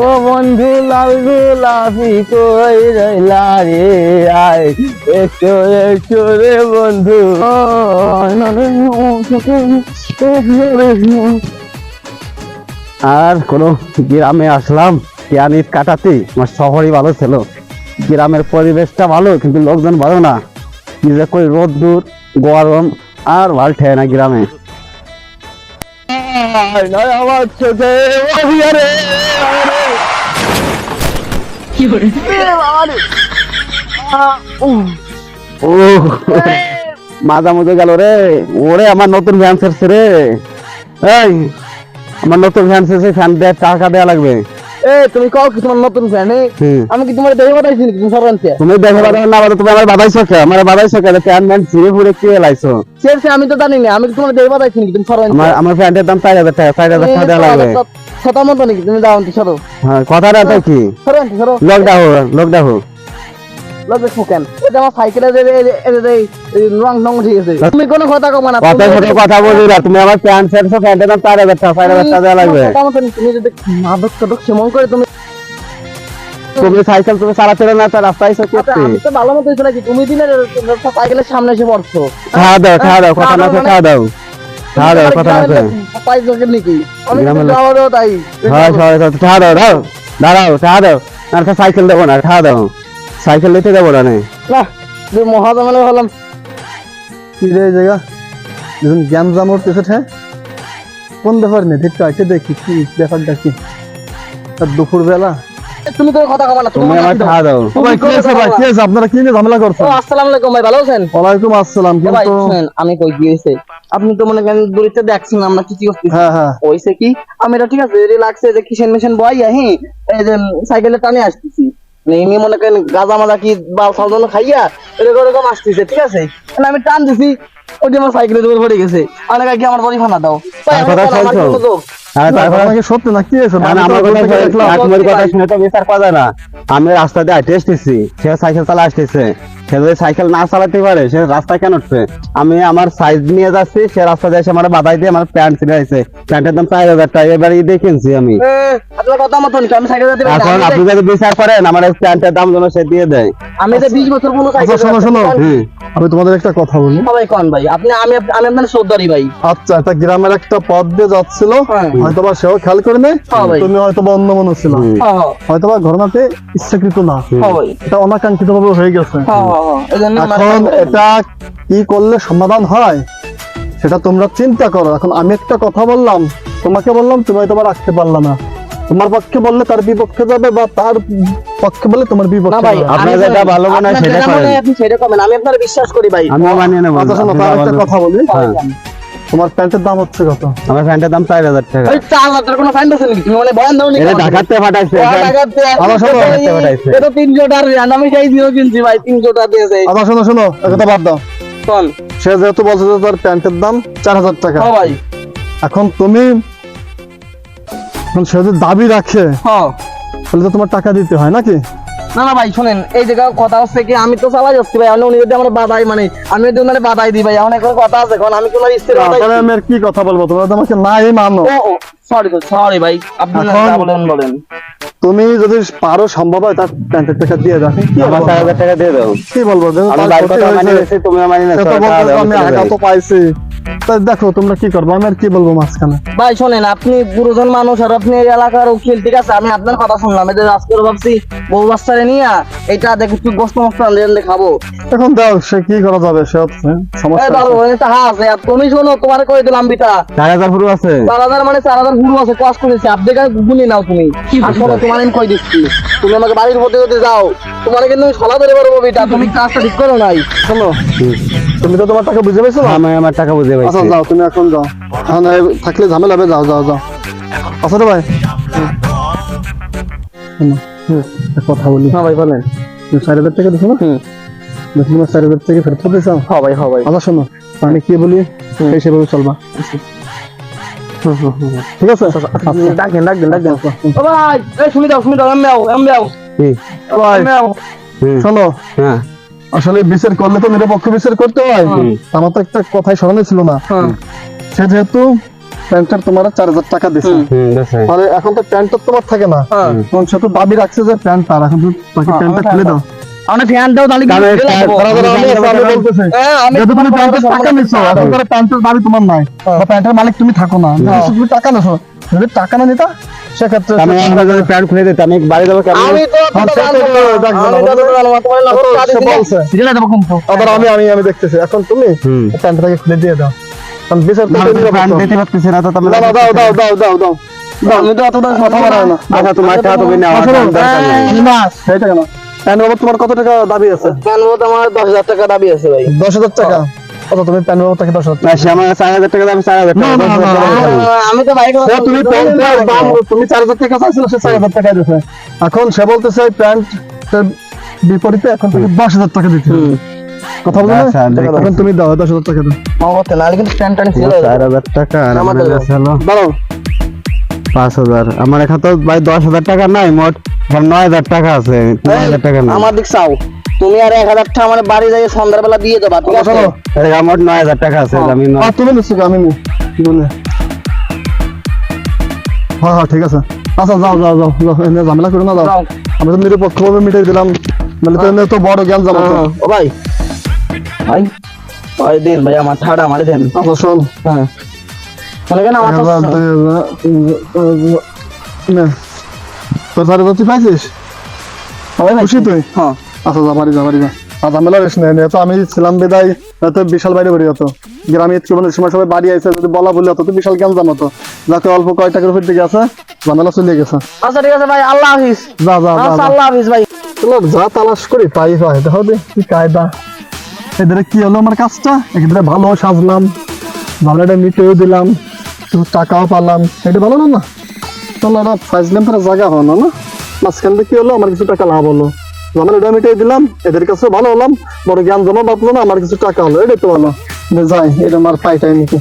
ও বন্ধু লাল গোলাপি কই রইলা রে? আয় একটু একটু রে বন্ধু। আর কোন গ্রামে আসলাম পিয়ানিট কাটাতে। আমার শহরই ভালো ছিল। গ্রামের পরিবেশটা ভালো কিন্তু লোকজন ভালো না। যে কই রোদ দূর গরম আর ভালো ঠেয় না গ্রামে। আমার ছোটে রে ও মাজা গেল রে। ওরে, আমার নতুন ফ্যান শেষ রে। এই, আমার নতুন ফ্যান ছেড়ছে ফ্যান দেয় টাকা দেওয়া লাগবে। এ তুমি কও কি তোমার নতুন ফ্যান আমি কি তোমার দেখে পাঠাইছি নাকি তুমি সরান্তে তুমি দেখে বাদাম না বাদা তুমি আমার বাদাইছো কে আমার বাদাইছো কে ফ্যান ম্যান ছিঁড়ে ফুড়ে কে লাইছো সে আমি তো জানি না আমি কি তোমার দেখে পাঠাইছি নাকি তুমি আমার আমার দাম চার হাজার টাকা চার হাজার টাকা দেওয়া কথা মতো নাকি তুমি যাও আনতে সরো হ্যাঁ কথাটা তো কি সরান্তে সরো লোক ডাকো লোক ডাকো ফুকেন এটা আমার সাইকেলে যে রং রং ঠিক আছে তুমি কোনো কথা কমা না কথা তুমি- সাথে কথা বলি না তুমি আমার প্যান্ট ছেড়ছো ফ্যানটার দাম চার হাজার টাকা চার দেওয়া লাগবে। তুমি যদি মাদক টাদক সেমন করে তুমি তুমি সাইকেল তুমি চালাতে না তার রাস্তায় এসে আচ্ছা, করতে? আমি তো ভালো মতো হয়েছে তুমি দিনে সাইকেলের সামনে এসে পড়ছো। খাওয়া দাও খাওয়া দাও কথা না খাওয়া দাও। খাওয়া দাও কথা না। নাকি আমি। তাই। হ্যাঁ খাওয়া দাও দাও দাঁড়াও খাওয়া দাও। না সাইকেল দেবো না খাওয়া দাও। সাইকেল দিতে দেবো না নে। হলাম। কি রে এই জায়গা? যখন জ্ঞান জামর পেছে হ্যাঁ? কোন ব্যাপার নেই ঠিক আছে দেখি কি ব্যাপারটা কি। আর দুপুর বেলা তুমি তো কথা কমা না তুমি আমার খাওয়া দাও। ভাই কি আছে ভাই? কি আছে আপনারা কি নিয়ে ঝামেলা করছেন? আসসালামু আলাইকুম ভাই ভালো আছেন? ওয়ালাইকুম আসসালাম কিন্তু আমি কই আপনি তো মনে করেন দূরিতে দেখছেন আমরা কি কি করতেছি? হ্যাঁ হ্যাঁ। কি? আমি এটা ঠিক আছে রিল্যাক্সে যে কিসেন মেশিন বয় আহি এই যে সাইকেলে টানে আসতেছি। এমনি মনে করেন গাজা মাজা কি বা ফলদল খাইয়া এরকম এরকম আসতেছে ঠিক আছে? মানে আমি টান দিছি ওই যে আমার সাইকেলের উপর পড়ে গেছে। অনেক কি আমার বড়ি ফানা দাও। আমি রাস্তা দিয়ে হাঁটে আসতেছি সে সাইকেল চালা আসতেছে। সে যদি সাইকেল না চালাতে পারে সে রাস্তায় কেন উঠছে আমি আমার সাইজ নিয়ে যাচ্ছি সে রাস্তা দিয়ে এসে আমার বাধাই দিয়ে আমার প্যান্ট ছিঁড়ে আছে প্যান্টের দাম চার হাজার টাকা এবার ঈদে কিনছি আমি? এখন আপনি যদি বিচার করেন আমার প্যান্টের দাম যেন সে দিয়ে দেয়। আমি আচ্ছা শোনো শোনো। আমি তোমাদের একটা কথা বলি। সবাই কন ভাই? আপনি আমি আমি আপনার সর্দারি ভাই। আচ্ছা একটা গ্রামের একটা পথ দিয়ে যাচ্ছিল। হ্যাঁ। হয়তো বা সেও খেয়াল করে নেই হ্যাঁ তুমি হয়তো বা অন্য মনে ছিল। হ্যাঁ। হ্যাঁ, হয়তো বা ঘটনাতে ইচ্ছাকৃত না। হ্যাঁ এটা অনাকাঙ্ক্ষিত ভাবে হয়ে গেছে এখন এটা কি করলে সমাধান হয় সেটা তোমরা চিন্তা করো। এখন আমি একটা কথা বললাম তোমাকে বললাম তুমি হয়তো বা রাখতে পারলা না। তোমার পক্ষে বললে তার বিপক্ষে যাবে বা তার পক্ষে বললে তোমার না বিপক্ষে যাবে। আপনার যেটা ভালো মনে হয় সেটা করেন। আপনি সেটা করেন আমি আপনার বিশ্বাস করি ভাই। আমি মানিয়ে নেব আচ্ছা শোনো তার একটা কথা বলি। হ্যাঁ। তোমার প্যান্টের দাম হচ্ছে কত? আমার প্যান্টের দাম চার হাজার টাকা। ওই চার হাজার কোনো ফাইন আছে নাকি? তুমি মানে বয়ান দাও এটা ঢাকাতে পাঠাইছে আমার সাথে হাতে পাঠাইছে। এটা আমি সেই দিনও কিনছি ভাই টাকা দিয়েছে আচ্ছা শোনো শোনো একটা বাদ দাও। কোন সে যেহেতু বলছে যে তার প্যান্টের দাম চার হাজার টাকা। হ্যাঁ ভাই। এখন তুমি এখন সে যদি দাবি রাখে হ্যাঁ। তাহলে তো তোমার টাকা দিতে হয় নাকি? না না ভাই শুনেন এই জায়গা কথা হচ্ছে কি আমি তো চালাই যাচ্ছি ভাই আমি উনি যদি আমার বাধাই মানে আমি যদি ওনারে বাধাই দিই ভাই এখন এখন কথা আছে এখন আমি কি ওনার স্ত্রী তাহলে আমি আর কি কথা বলব? তোমরা তো আমাকে নাই মানো। ও সরি সরি ভাই আপনি না যা বলেন বলেন তুমি যদি পারো সম্ভব হয় তার প্যান্টের টাকা দিয়ে দাও। কি আমার চার হাজার টাকা দিয়ে দাও। কি বলব? আমি তার কথা হয়েছে। মানিয়ে নিচ্ছি তুমিও মানিয়ে সে নিচ্ছ তো টাকা বলছে দাও, আমি আঘাত পাইছি। দেখো তোমরা কি করব? আমি আর কি বলব মাঝখানে? ভাই শোনেন আপনি গুরুজন মানুষ আর আপনি এই এলাকার উকিল ঠিক আছে? আমি আপনার কথা শুনলাম। যে আজকে ভাবছি বউ বাচ্চারে নিয়ে এটা দেখি একটু গোস্ত মস্ত আনলে খাব। এখন দাও সে কি করা যাবে? সে হচ্ছে সমস্যা। আছে। আর তুমি শোনো তোমার করে দিলাম বিটা? চার হাজার পুরো আছে। চার হাজার মানে চার হাজার গুরু আছে কষ্ট করেছি আপনি কাছে গুলি নাও তুমি। আর শোনো তোমার আমি কই দিচ্ছি? তুমি আমাকে বাড়ির মধ্যে যদি যাও তোমার কিন্তু আমি সলা ধরে পারব বিটা। তুমি কাজটা ঠিক করো নাই? শোনো। তুমি তো তোমার টাকা বুঝে পেয়েছ না? আমি আমার টাকা বুঝে পাইছি। আচ্ছা যাও তুমি এখন যাও। এখন এই থাকলে ঝামেলা হবে যাও যাও যাও। আচ্ছা ভাই। কথা বলি। হ্যাঁ ভাই বলেন। তুমি চার হাজার টাকা দিছো না? হুম। দেখি চার হাজার টাকা ফেরত হ্যাঁ ভাই হ্যাঁ ভাই। আচ্ছা শোনো আমি কি বলি? সেই সেভাবে চলবা। ঠিক আছে? আচ্ছা ডাকেন ডাকেন ডাকেন ভাই এই শুনি দাও শুনি দাও শোনো। হ্যাঁ। আসলে বিচার করলে তো নিরপেক্ষ বিচার করতে হয়। আমার তো একটা কথাই স্মরণে ছিল না। হ্যাঁ সে যেহেতু প্যান্টের তোমার চার হাজার টাকা দিছে। হুম। তাহলে এখন তো প্যান্ট তো তোমার থাকে না। তখন এখন সে তো দাবি রাখছে যে প্যান্ট তার এখন তাকে হ্যাঁ, প্যান্টটা খুলে দাও। আমার ফ্যান দাও তাহলে আমি আমি আমি হ্যাঁ, আমি প্যান্টের কথা টাকা নিছো এখন প্যান্টের দাবি তোমার নাই বা প্যান্টের মালিক তুমি থাকো না হ্যাঁ। তুমি টাকা নিছো। যদি টাকা না নিতা সেক্ষেত্রে আমি আমরা যদি প্যান্ট খুলে আমি বাড়ি যাব কেমন? আমি তো হ্যাঁ, না। না, আমি। আবার আমি আমি আমি দেখতেছি। এখন তুমি প্যান্টটাকে খুলে দিয়ে দাও। কারণ বিচার তো আমি তো প্যান্ট করছ। দিতে পারতেছি না তো দাও দাও দাও দাও দাও দাও। দাও। আমি তো অতটা কথা বলা হয় না। আচ্ছা তোমার টাকা তুমি নাও আমার আসলে, দরকার নেই। সেই টাকা না প্যান্ট বাবদ তোমার কত টাকা দাবি আছে? ফ্যান বলতে আমার দশ হাজার টাকা দাবি আছে ভাই। দশ হাজার টাকা? তুমি প্যান্ট বাবদ থেকে দশ হাজার না আমার চার হাজার টাকা দাম চার হাজার টাকা। না, না, দশ হাজার না, টাকা না, দিতে হবে। আহ, আমি তো বাইক তুমি দাম তুমি চার হাজার টাকা চাইছিল সে চার হাজার টাকা দিয়েছে এখন সে বলতেছে প্যান্ট বিপরীতে এখন তুমি দশ হাজার টাকা দিতে কথা বলো না দেখো। এখন তুমি দাও দশ হাজার টাকা দাও। করতে নাহলে কিন্তু প্যান্ট টানি ছিল চার হাজার টাকা আর আমার কাছে হলো পাঁচ হাজার। আমার এখানে তো ভাই দশ হাজার টাকা নাই মোট। নয় হাজার টাকা আছে নয় হাজার টাকা নাই। আমার দিক চাও। তুমি আর এক হাজার টাকা আমার বাড়ি যাই সন্ধ্যাবেলা দিয়ে দেবা ঠিক আছে? শোনো, নয় হাজার টাকা আছে আমি তুমি নিচ্ছ আমি বলে। হ্যাঁ হ্যাঁ ঠিক আছে। আচ্ছা যাও যাও যাও যাও এনে ঝামেলা করো না যাও। আমি তো নিরপেক্ষভাবে মিটাই দিলাম। নাহলে তো এনে তো বড় জ্ঞান যাব হ্যাঁ, ও ভাই। ভাই ভাই দেন ভাই আমার ঠাড়া আমার দেন। আচ্ছা শোন। হ্যাঁ। মনে কেন আমার তোর সাড়ে তুই পাইছিস? সবাই ভাই খুশি তুই? হ্যাঁ। আচ্ছা যা বাড়ি যা বাড়ি যা। আর ঝামেলা বেশ নেই তো আমি ছিলাম বিদায় তো বিশাল বাইরে বাড়ি হতো গ্রামে ঈদ করবানোর সময় সবাই বাড়ি আইসে যদি বলা বলি হতো তো বিশাল জ্ঞান জানো যাতে অল্প কয় টাকার উপর দিকে আছে ঝামেলা চলে গেছে। আচ্ছা ঠিক আছে ভাই আল্লাহ হাফিজ। যা যা যা, আচ্ছা যা। আল্লাহ হাফিজ ভাই। চলো যা তালাশ করি তাই হয় দেখো দে কি কায়দা। এদের কি হলো আমার কাজটা? ভালো সাজলাম ভালোটা মিটেও দিলাম একটু টাকাও পালাম। এটা ভালো না না? এটা ফাইজলাম তারা জায়গা হন না মাঝখান দিয়ে কি হলো? আমার কিছু টাকা লাভ হলো। এটা মিটিয়ে দিলাম, এদের কাছে ভালো হলাম, বড় জ্ঞান জমা বাঁধলো না, আমার কিছু টাকা হলো। এটাই তো ভালো। যাই এটা আমার পাইটাই নাকি